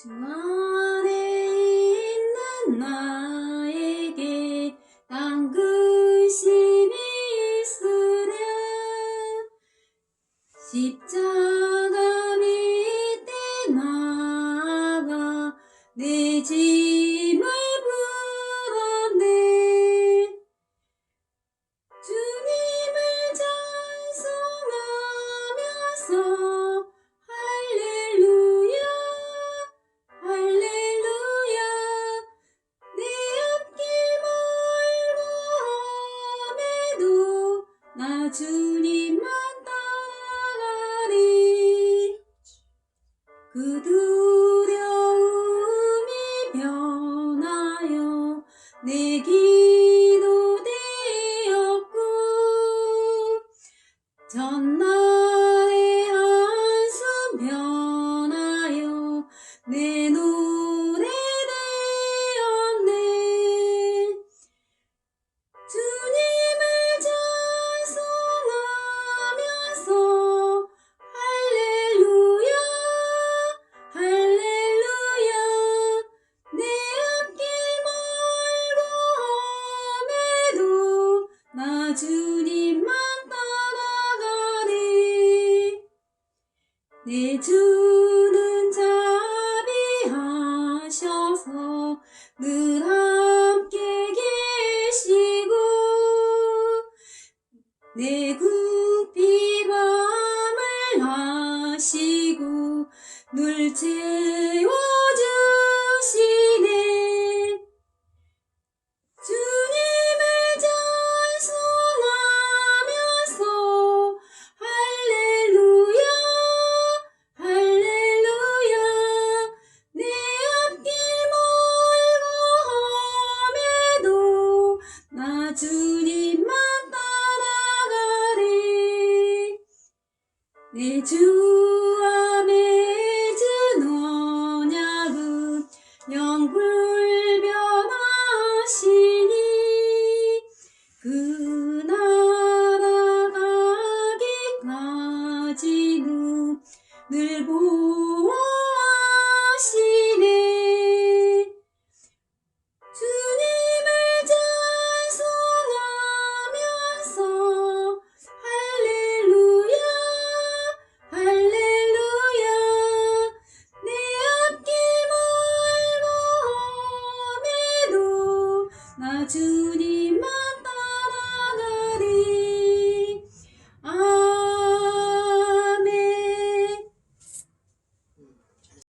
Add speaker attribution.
Speaker 1: 주 안에 있는 나에게 당근심이 있으랴. 십자가 밑에 나가 내짐 나 주님만 따라가리. 그두 주님만 따라가리 내 주는 자비하셔서 늘 함께 계시고 내 밤을 하시고 늘 채워 It's you. to the